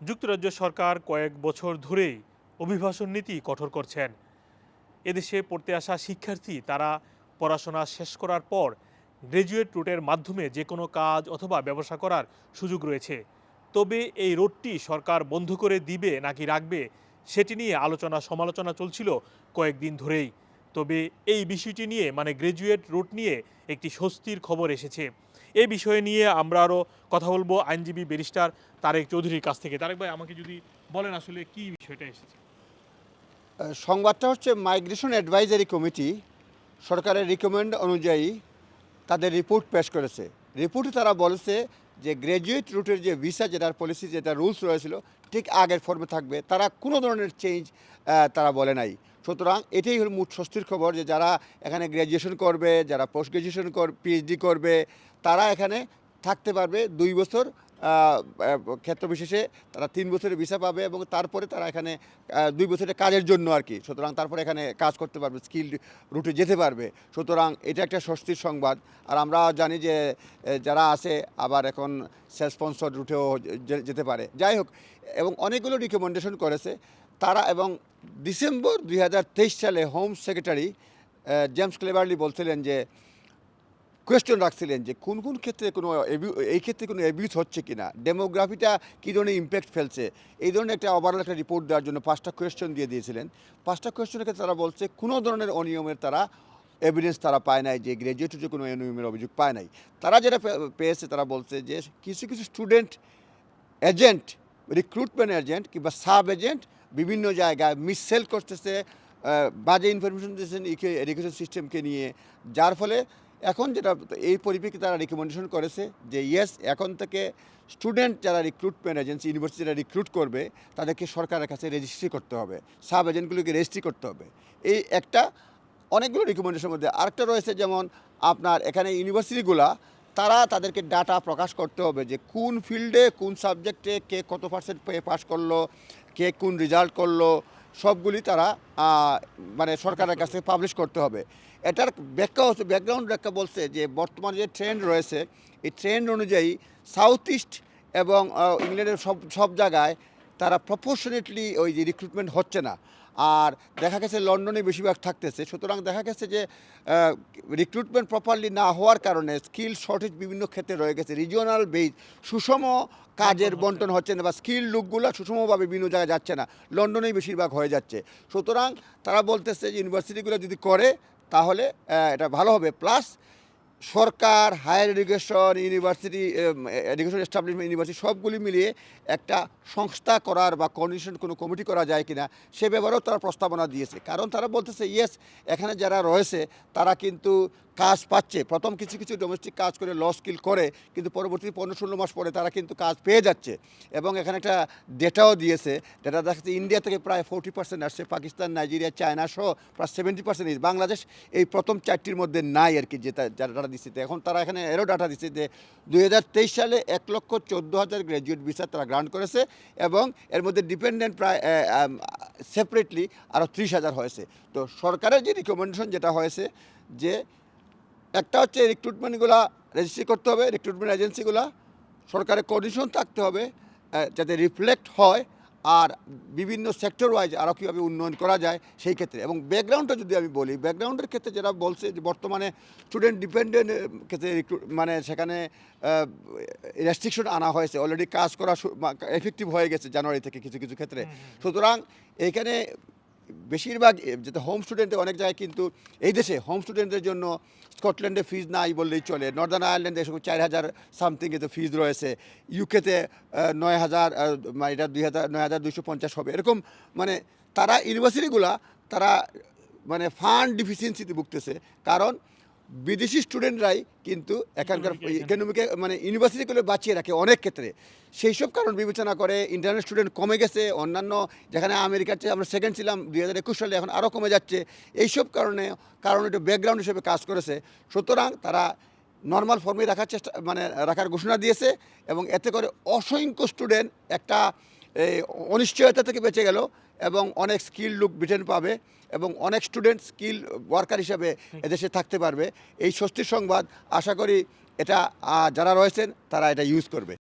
যুক্তরাজ্য সরকার কয়েক বছর ধরেই অভিবাসন নীতি কঠোর করছেন। এদেশে পড়তে আসা শিক্ষার্থী, তারা পড়াশোনা শেষ করার পর গ্র্যাজুয়েট রুটের মাধ্যমে যে কোনো কাজ অথবা ব্যবসা করার সুযোগ রয়েছে। তবে এই রোডটি সরকার বন্ধ করে দিবে নাকি রাখবে, সেটি নিয়ে আলোচনা সমালোচনা চলছিল কয়েকদিন ধরেই। তবে এই বিষয়টি নিয়ে মানে গ্র্যাজুয়েট রুট নিয়ে একটি স্বস্তির খবর এসেছে। এই বিষয়ে নিয়ে আমরা আরও কথা বলব আইনজীবী ব্যারিস্টার তারেক চৌধুরীর কাছ থেকে। তারেক ভাই, আমাকে যদি বলেন আসলে কি বিষয়টা এসেছে? সংবাদটা হচ্ছে মাইগ্রেশন অ্যাডভাইজারি কমিটি সরকারের রিকমেন্ড অনুযায়ী তাদের রিপোর্ট পেশ করেছে। রিপোর্টে তারা বলেছে যে গ্র্যাজুয়েট রুটের যে ভিসা যেটার পলিসি, যেটা রুলস রয়েছিল, ঠিক আগের ফর্মে থাকবে। তারা কোনো ধরনের চেঞ্জ তারা বলে নাই। সুতরাং এটাই হল মোট স্বস্তির খবর যে যারা এখানে গ্র্যাজুয়েশন করবে, যারা পোস্ট গ্র্যাজুয়েশন কর পিএইচডি করবে, তারা এখানে থাকতে পারবে দুই বছর ক্ষেত্র বিশেষে তারা তিন বছরের ভিসা পাবে এবং তারপরে তারা এখানে দুই বছরের কাজের জন্য আর কি। সুতরাং তারপরে এখানে কাজ করতে পারবে স্কিল রুটে যেতে পারবে। সুতরাং এটা একটা স্বস্তির সংবাদ। আর আমরা জানি যে যারা আছে আবার এখন সেলফ স্পন্সর রুটেও যেতে পারে। যাই হোক, এবং অনেকগুলো রিকমেন্ডেশন করেছে। তারা এবং ডিসেম্বর দুই হাজার তেইশ সালে হোম সেক্রেটারি জেমস ক্লেভারলি বলছিলেন যে কোয়েশ্চেন রাখছিলেন যে, কোন কোন ক্ষেত্রে কোনো এই ক্ষেত্রে কোনো অ্যাবিউজ হচ্ছে কি না ডেমোগ্রাফিটা কী ধরনের ইম্প্যাক্ট ফেলছে? এই ধরনের একটা ওভারঅল একটা রিপোর্ট দেওয়ার জন্য পাঁচটা কোয়েশ্চেন দিয়ে দিয়েছিলেন। পাঁচটা কোয়েশ্চেনের ক্ষেত্রে তারা বলছে, কোনো ধরনের অনিয়মের তারা এভিডেন্স তারা পায় নাই যে গ্র্যাজুয়েট যে কোনো অনিয়মের অভিযোগ পায় নাই। তারা যেটা পেয়েছে, তারা বলছে যে, কিছু কিছু স্টুডেন্ট এজেন্ট রিক্রুটমেন্ট এজেন্ট কিংবা সাব এজেন্ট বিভিন্ন জায়গায় মিসসেল করতেছে বাজে ইনফরমেশন দিচ্ছেন এডুকেশন সিস্টেমকে নিয়ে। যার ফলে এখন যেটা এই পরিপ্রেক্ষিতে তারা রিকমেন্ডেশন করেছে যে ইয়েস এখন থেকে স্টুডেন্ট যারা রিক্রুটমেন্ট এজেন্সি ইউনিভার্সিটি যারা রিক্রুট করবে, তাদেরকে সরকারের কাছে রেজিস্ট্রি করতে হবে। সাব এজেন্টগুলোকে রেজিস্ট্রি করতে হবে। এই একটা অনেকগুলো রিকমেন্ডেশনের মধ্যে। আরেকটা রয়েছে যেমন আপনার এখানে ইউনিভার্সিটিগুলা তারা তাদেরকে ডাটা প্রকাশ করতে হবে যে কোন ফিল্ডে কোন সাবজেক্টে কে কত পার্সেন্ট পেয়ে পাস করল, কে কোন রেজাল্ট করল, সবগুলি তারা মানে সরকারের কাছে পাবলিশ করতে হবে। এটার ব্যাখ্যা হচ্ছে ব্যাকগ্রাউন্ড ব্যাখ্যা বলছে যে বর্তমানে যে ট্রেন্ড রয়েছে, এই ট্রেন্ড অনুযায়ী সাউথ ইস্ট এবং ইংল্যান্ডের সব সব জায়গায় তারা প্রপোর্শনেটলি ওই যে রিক্রুটমেন্ট হচ্ছে না। আর দেখা গেছে লন্ডনে বেশিরভাগ থাকতেছে। সুতরাং দেখা গেছে যে রিক্রুটমেন্ট প্রপারলি না হওয়ার কারণে স্কিল শর্টেজ বিভিন্ন ক্ষেত্রে রয়ে গেছে। রিজিওনাল বেজ সুষম কাজের বন্টন হচ্ছে না। বা স্কিল লুকগুলো সুষমভাবে বিভিন্ন জায়গায় যাচ্ছে না। লন্ডনেই বেশিরভাগ হয়ে যাচ্ছে। সুতরাং তারা বলতেছে যে ইউনিভার্সিটিগুলো যদি করে তাহলে এটা ভালো হবে। প্লাস সরকার higher education university education establishment university সবগুলি মিলিয়ে একটা সংস্থা করার বা কন্ডিশন কোনো কমিটি করা যায় কিনা, সে ব্যাপারেও তারা প্রস্তাবনা দিয়েছে। কারণ তারা বলতেছে ইয়েস এখানে যারা রয়েছে, তারা কিন্তু কাজ পাচ্ছে। প্রথম কিছু কিছু ডোমেস্টিক কাজ করে ল স্কিল করে, কিন্তু পরবর্তী পনেরো ষোলো মাস পরে তারা কিন্তু কাজ পেয়ে যাচ্ছে। এবং এখানে একটা ডেটাও দিয়েছে ডেটা দেখা যাচ্ছে ইন্ডিয়া থেকে প্রায় ফোর্টি পার্সেন্ট আসছে পাকিস্তান নাইজেরিয়া চায়না সহ প্রায় সেভেন্টি পার্সেন্ট বাংলাদেশ এই প্রথম চারটির মধ্যে নাই আর কি যারা ডাটা দিচ্ছে। এখন তারা এখানে এরও ডাটা দিচ্ছে যে দু হাজার তেইশ সালে এক লক্ষ চোদ্দ হাজার গ্র্যাজুয়েট ভিসা তারা গ্রান্ট করেছে এবং এর মধ্যে ডিপেন্ডেন্ট প্রায় সেপারেটলি আরও ত্রিশ হাজার হয়েছে। তো সরকারের যে রিকমেন্ডেশন যেটা হয়েছে যে একটা হচ্ছে রিক্রুটমেন্টগুলো রেজিস্ট্রি করতে হবে রিক্রুটমেন্ট এজেন্সিগুলো সরকারের কন্ডিশন থাকতে হবে যাতে রিফ্লেক্ট হয় আর বিভিন্ন সেক্টর ওয়াইজ আরও কীভাবে উন্নয়ন করা যায় সেই ক্ষেত্রে। এবং ব্যাকগ্রাউন্ডটা যদি আমি বলি ব্যাকগ্রাউন্ডের ক্ষেত্রে যারা বলছে যে বর্তমানে স্টুডেন্ট ডিপেন্ডেন্ট ক্ষেত্রে মানে সেখানে রেস্ট্রিকশন আনা হয়েছে। অলরেডি কাজ করা এফেক্টিভ হয়ে গেছে জানুয়ারি থেকে কিছু কিছু ক্ষেত্রে। সুতরাং এইখানে বেশিরভাগ যাতে হোম স্টুডেন্টে অনেক জায়গায় কিন্তু এই দেশে হোম স্টুডেন্টদের জন্য স্কটল্যান্ডে ফিজ নাই বললেই চলে। নর্দার্ন আয়ারল্যান্ডে এসব চার হাজার সামথিং এতে ফিজ রয়েছে। ইউকেতে নয় হাজার এটা দুই হাজার, নয় হাজার দুশো পঞ্চাশ হবে। এরকম মানে তারা ইউনিভার্সিটিগুলা তারা মানে ফান্ড ডিফিসিয়েন্সিতে ভুগতেছে। কারণ বিদেশি স্টুডেন্টরাই কিন্তু এখানকার ইকোনমিকে মানে ইউনিভার্সিটিগুলো বাঁচিয়ে রাখে অনেক ক্ষেত্রে। সেই সব কারণ বিবেচনা করে ইন্টারনেট স্টুডেন্ট কমে গেছে অন্যান্য যেখানে আমেরিকার চেয়ে আমরা সেকেন্ড ছিলাম দুই হাজার একুশ সালে এখন আরও কমে যাচ্ছে। এইসব কারণে কারণ একটু ব্যাকগ্রাউন্ড হিসেবে কাজ করেছে। সুতরাং তারা নর্মাল ফর্মে রাখার চেষ্টা মানে রাখার ঘোষণা দিয়েছে এবং এতে করে অসংখ্য স্টুডেন্ট একটা অনিশ্চয়তা থেকে বেঁচে গেল। এবং অনেক স্কিল লুক ব্রিটেন পাবে এবং অনেক স্টুডেন্ট স্কিল ওয়ার্কার হিসাবে এদেশে থাকতে পারবে। এই স্বস্তির সংবাদ, আশা করি এটা যারা রয়েছেন, তারা এটা ইউজ করবে।